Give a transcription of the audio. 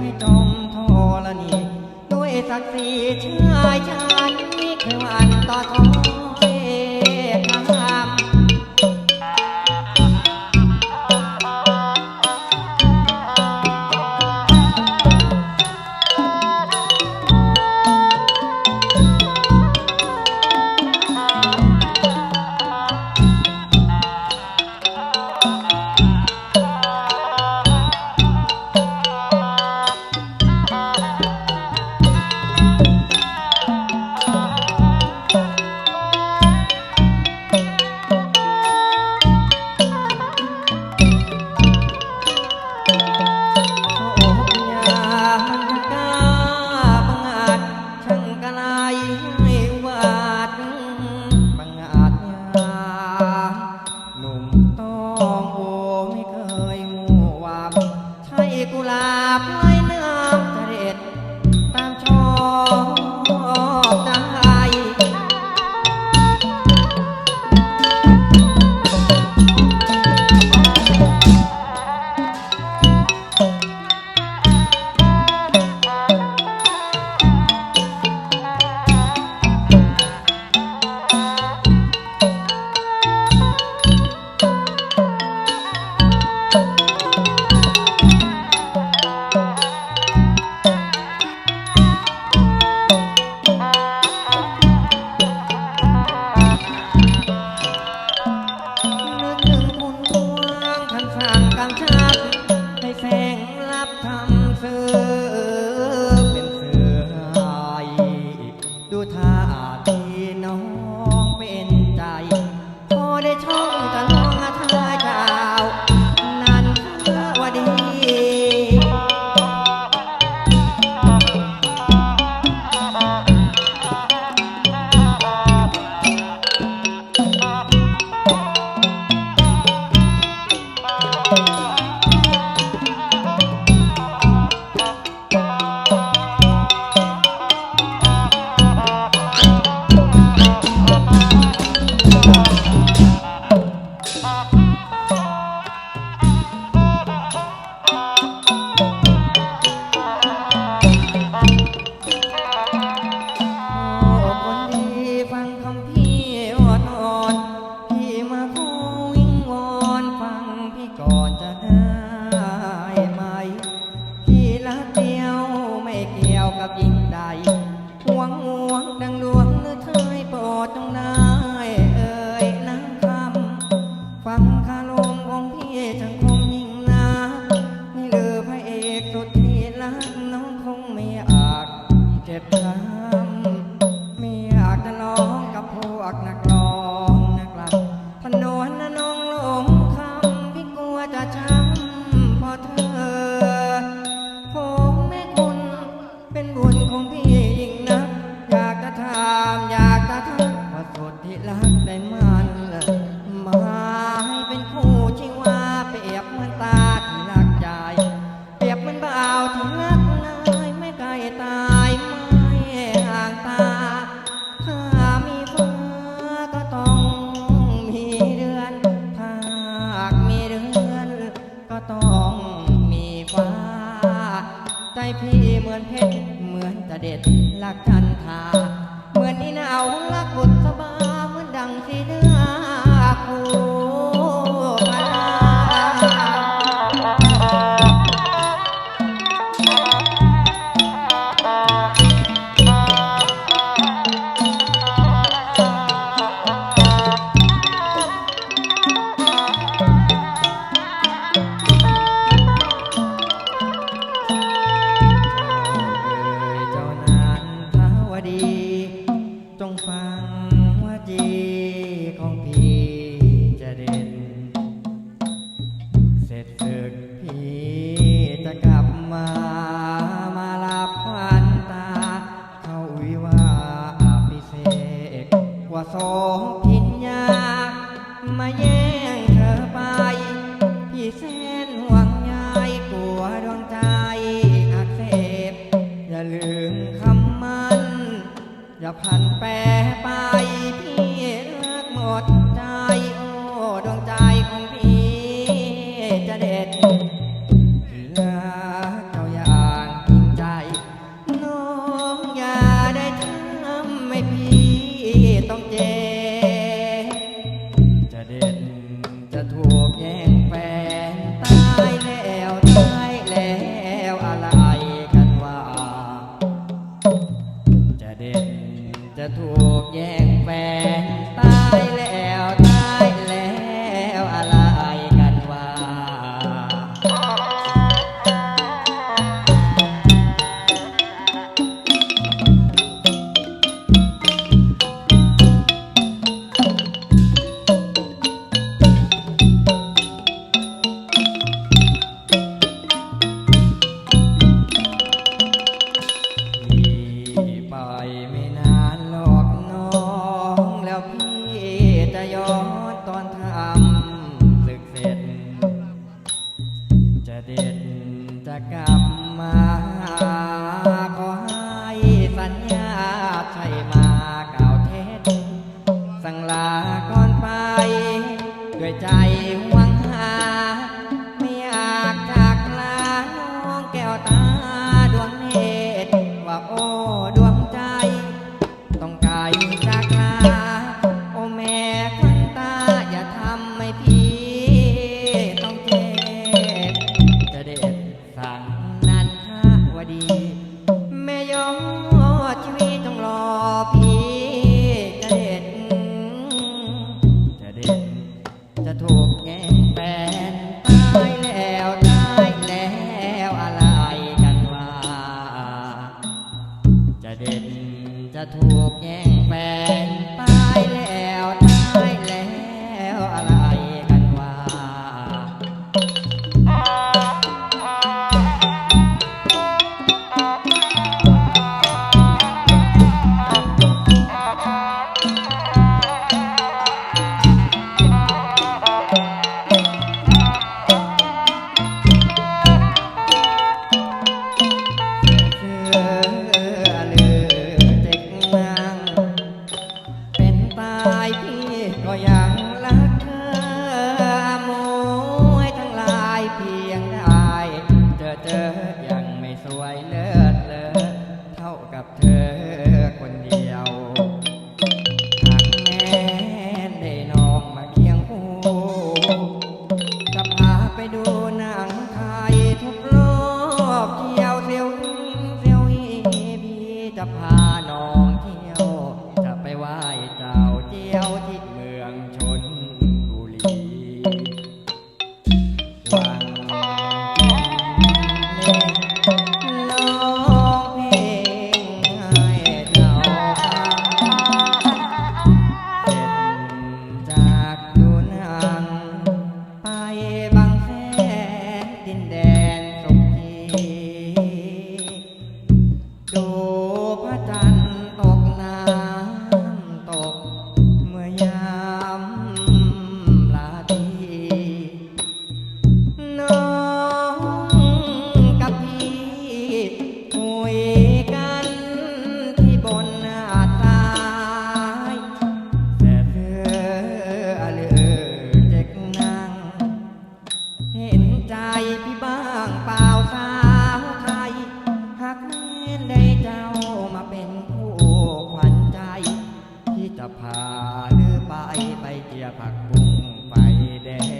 ไม่จมทรณีด้วยศักดิ์ศรีชายชาญไม่เคยหวันต่อทอ ลืมคำมัน อย่าพันแปรไปพี่รักหมด ใจ ถูกแย่งแฟนไป ngoài nơi been there. ยผักบุ้งไฟแดง